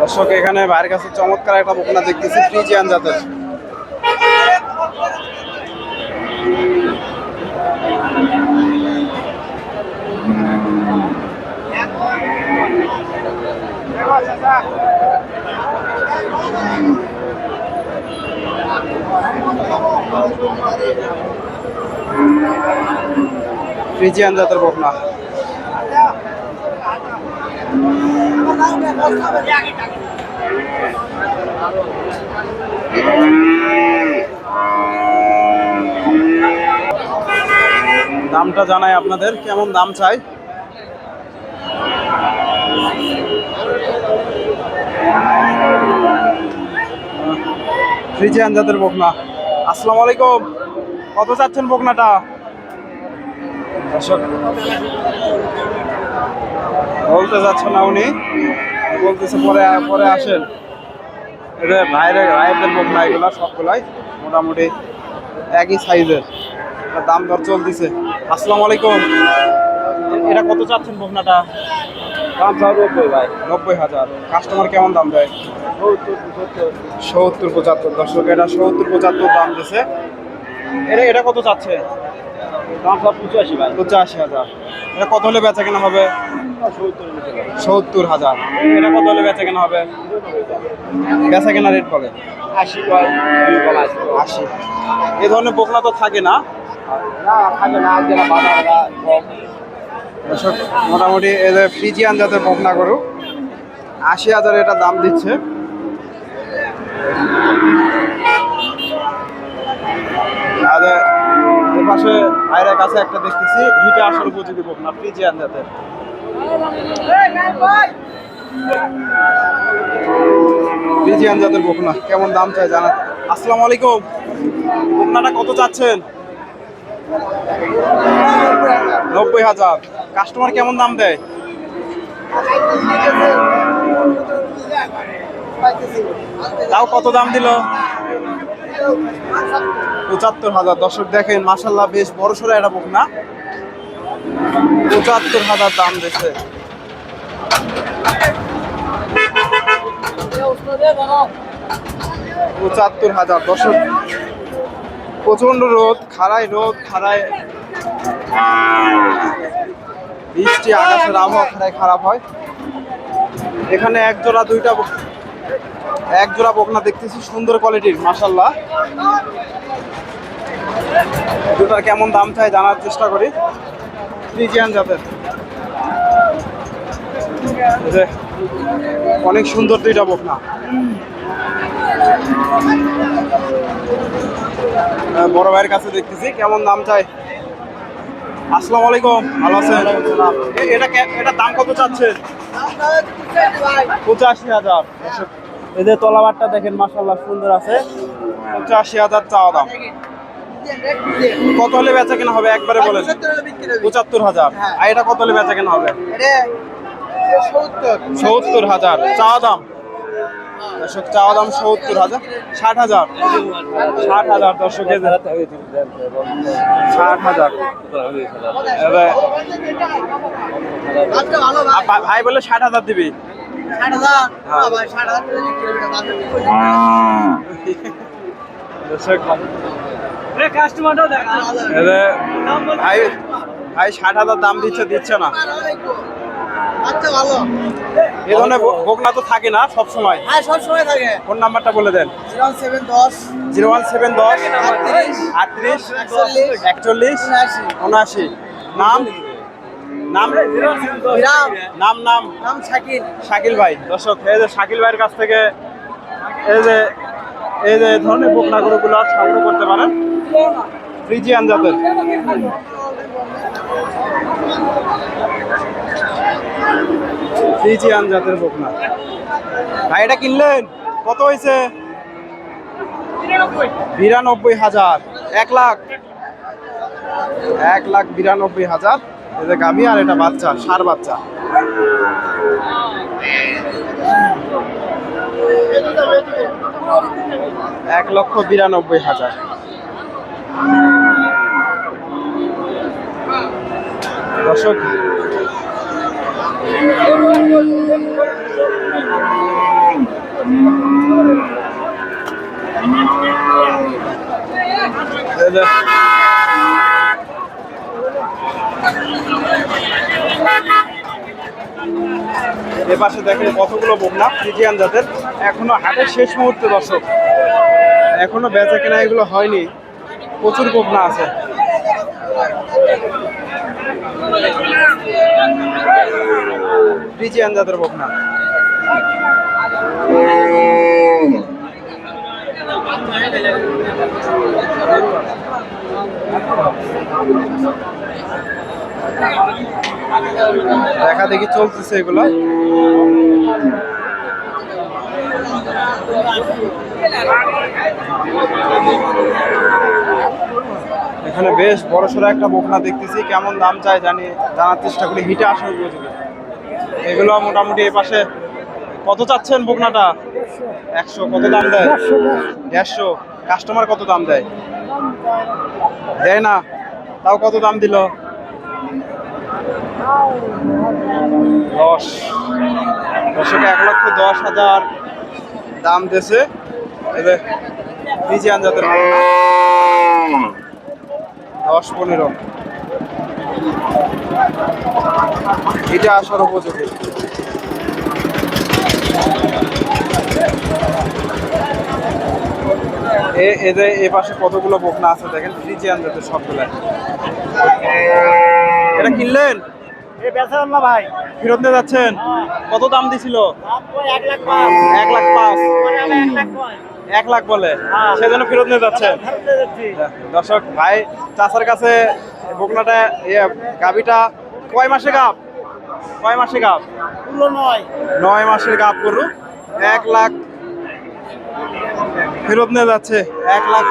দর্শক এখানে বাইরের কাছে চমৎকার একটা বকনা দেখতেছি ফ্রিজিয়ান জাতের। ফ্রিজিয়ান জাতের বকনা। দামটা জানাই আপনাদের কেমন দাম চাই? ফ্রিজিয়ান জাতের বকনা। আসসালামু আলাইকুম। কত চাচ্ছেন বকনাটা? বলতে যাচ্ছে না উনি। বলতেছে পরে পরে আসেন। এটা ভাইয়ের ভাইয়েরদের বকনা এগুলো সবগুলাই মোটামুটি একই সাইজের। দাম দর চলতেছে। আসসালামু আলাইকুম। এটা কত চাচ্ছেন বকনাটা? দাম চাও নব্বই ভাই। নব্বই হাজার। কাস্টমার কেমন দাম দেয়? সত্তর পঁচাত্তর। দর্শক এটা সত্তর পঁচাত্তর দাম দিছে। এটা এটা কত চাচ্ছে? দাম সব পঁচাশি ভাই। পঁচাশি হাজার। এটা কত হলে বেচা কেনা হবে? সত্তর হাজার। এটা কত হলে বেচা কেনা হবে? বেচা কেনা রেট বলে। আশি আশি। এ ধরনের বকনা তো থাকে না? মোটামুটি এদের ফ্রিজিয়ান জাতের বকনা গরু আশি হাজার এটা দাম দিচ্ছে। আর এ পাশে আয়রার কাছে একটা দেখতেছি হিটে আসার উপযোগী বকনা ফ্রিজিয়ান জাতের। ফ্রিজিয়ান জাতের বকনা, কেমন দাম চাই জানা আসসালামু আলাইকুম। বকনাটা কত চাচ্ছেন? নব্বই হাজার। কাস্টমার কেমন দাম দেয়? তাও কত দাম দিল? পঁচাত্তর হাজার। দর্শক দেখেন মাসাল্লাহ বেশ বড় সড়ো একটা বুক না পঁচাত্তর হাজার দাম দিচ্ছে পঁচাত্তর হাজার, দর্শক। প্রচণ্ড রোদ খাড়ায় রোদ খাড়ায় বৃষ্টি, আকাশের আবহাওয়া খাড়ায় খারাপ হয়। এখানে এক জোড়া, দুইটা এক জোড়া বকনা দেখতেছি, সুন্দর কোয়ালিটির মাসাল্লাহ দুটার কেমন দাম চাই জানার চেষ্টা করি। ফ্রিজিয়ান অনেক সুন্দর দুইটা বকনা। আহ, বড় ভাইয়ের কাছে দেখতেছি কেমন দাম চাই? আসসালামু আলাইকুম ভালো আছেন? এটা দাম কত চাচ্ছে? পঁচাশি হাজার। এদের তলাবারটা দেখেন মাসাল্লাহ সুন্দর আছে। পঁচাশি হাজার চাওয়া দাম। কত হলে বেচা কেনা হবে? একবারে বলেন। পঁচাত্তর হাজার। আর এটা কত হলে বেচা কেনা হবে? সত্তর। হাজার। চাওয়া দাম? দর্শক চাওয়া দাম সত্তর হাজার। ষাট হাজার। ষাট হাজার দর্শক ষাট হাজার। ভাই বলে ষাট হাজার দিবি। দর্শক এদের ভাই ভাই ষাট হাজার দাম দিচ্ছে দিচ্ছে না। আচ্ছা ভালো। এ ধরনের বকনা তো থাকে না সব সময় হ্যাঁ সব সময় থাকে। ফোন নাম্বারটা বলে দেন। জিরো সেভেন দশ। জিরো ওয়ান সেভেন দশ। আটত্রিশ, আটত্রিশ। একচল্লিশ, উনআশি। নাম? নাম? নাম নাম? নাম শাকিল। শাকিল ভাই। দর্শক এই যে শাকিল ভাইয়ের কাছ থেকে এই যে এই যে এই ধরনের বকনা গরুগুলো সংগ্রহ করতে পারেন। ফ্রিজিয়ান জাতের। ফ্রিজিয়ান জাতের বকনা। ভাই, এটা কিনলেন? কত হয়েছে? বিরানব্বই হাজার। এক লাখ। এক লাখ বিরানব্বই হাজার। যে গাভী আর এটা বাচ্চা, সার বাচ্চা। এক লক্ষ বিরানব্বই হাজার। দর্শক এপাশে দেখেন কতগুলো বোমনা ফ্রিজিয়ান জাতের। এখনও হাটের শেষ মুহূর্তে দর্শক। এখনও বেচা কেনা এগুলো হয়নি। প্রচুর বকনা আছে। ফ্রিজিয়ান জাতের বকনা। দেখা দেখি চলতেছে এগুলো। এখানে বেশ বড় সড়ো একটা বকনা দেখতেছি। কেমন দাম চাই জানি, জানার চেষ্টা করি, হিটে উপযোগী এগুলো মোটামুটি এ পাশে কত চাচ্ছেন বকনাটা? একশো। কত দাম দেয়? দেড়শো। কাস্টমার কত দাম দেয়? দেয় না? তাও কত দাম দিল? দশ। দশকে এক লক্ষ দশ হাজার দাম দিয়েছে। ফিজিয়ান জাতের। দশ পনেরো। এটা আসার উপযোগী। এদের কতগুলো বকনা আছে দেখেন সবগুলো এটা কিনলেন? এ বেচা না ভাই? ফেরত নিয়ে যাচ্ছেন? কত দাম দিছিল? এক লাখ পাঁচ। এক লাখ পাঁচ এক লাখ বলে। সেজন্য ফেরত নিয়ে যাচ্ছেন। দর্শক, ভাই, চাচার কাছে বকনাটা ইয়ে গাবিটা কয় মাসে গাব? কয় মাসে গাব? নয় নয় মাসের গাব গরু। এক লাখ ফেরত নিয়ে যাচ্ছে। এক লাখ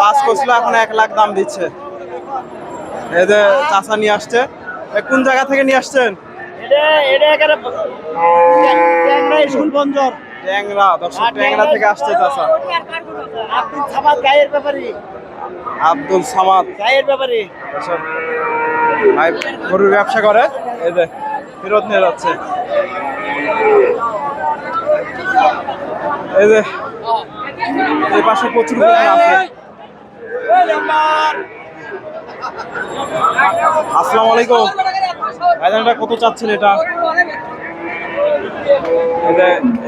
পাঁচ কেজি এখন এক লাখ দাম দিচ্ছে। যে চাচা নিয়ে আসছে কোন জায়গা থেকে নিয়ে আসছেন ট্যাংরা ট্যাংরা দর্শক ট্যাংরা থেকে আসছে আব্দুল সামাদ গায়ের ব্যাপারে আব্দুল সামাদ গায়ের ব্যাপারে ভাই গরুর ব্যবসা করে এই যে ফেরত নিয়ে যাচ্ছে এই যে এই পাশে প্রচুর আছে আসসালামু আলাইকুম। ভাইজানটা কত চাচ্ছেন এটা?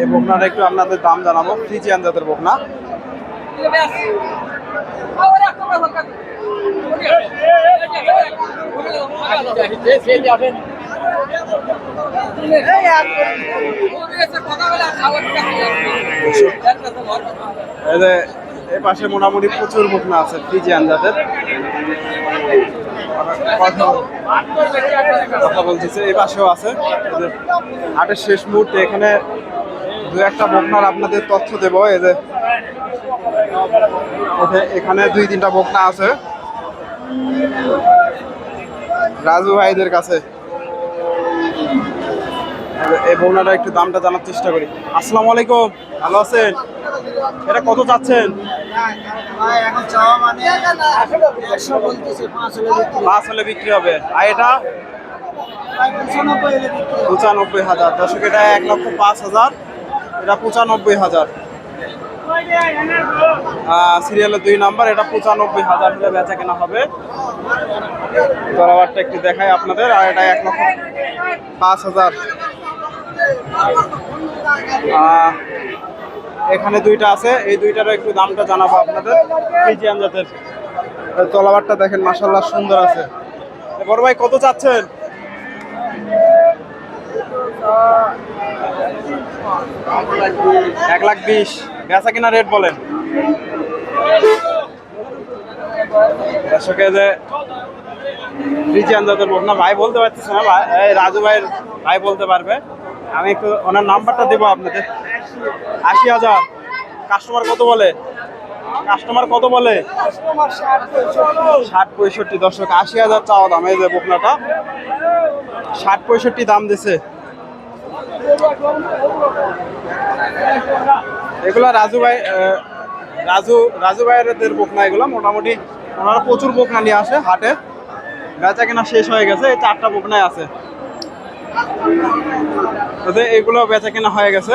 এই বকনাটা একটু আপনাদের দাম জানাব। ফ্রিজিয়ান জাতের বকনা। এই এই পাশে মোটামুটি প্রচুর বকনা আছে ফ্রিজিয়ান জাতের কথা বলতেছে এই পাশেও আছে। হাটের শেষ মুহূর্তে এখানে দু একটা বকনার আপনাদের তথ্য দেবো, এই যে এখানে দুই তিনটা বকনা আছে। রাজু ভাইদের কাছে। এই বকনাটা একটু দামটা জানার চেষ্টা করি। আসসালামু আলাইকুম, ভালো আছেন? এটা কত চাচ্ছেন? মানে পাঁচ হলে বিক্রি হবে। আর এটা? পঁচানব্বই হাজার। দর্শক এটা এক লক্ষ পাঁচ হাজার। এটা পঁচানব্বই হাজার। সিরিয়ালের দুই নাম্বার এটা পঁচানব্বই হাজার হলে বেচা কেনা হবে। তলাবারটা একটু দেখাই আপনাদের। আর এটা এক লক্ষ পাঁচ হাজার। এখানে দুইটা আছে। এই দুইটারও একটু দামটা জানাব আপনাদের। ফিজিয়ান জাতের তলাবারটা দেখেন মাসাল্লাহ সুন্দর আছে। বড় ভাই কত চাচ্ছেন? এক লাখ বিশ। বেচা কিনা রেট বলেন। দর্শকে যে বলব না ভাই বলতে পারতেছে না ভাই এই রাজু ভাইয়ের ভাই বলতে পারবে। আমি একটু ওনার নাম্বারটা দেবো আপনাদের। আশি হাজার। কাস্টমার কত বলে? কাস্টমার কত বলে? ষাট পঁয়ষট্টি, দর্শক, আশি হাজার চাওয়া দাম, এই যে বকনাটা। ষাট পঁয়ষট্টি দাম দিছে। এগুলা রাজু ভাই রাজু রাজু ভাইয়ের বকনা এগুলো। মোটামুটি ওনারা প্রচুর বকনা নিয়ে আসে হাটে। বেচা কেনা শেষ হয়ে গেছে, এই চারটা বকনাই আছে। এগুলো বেচা কেনা হয়ে গেছে।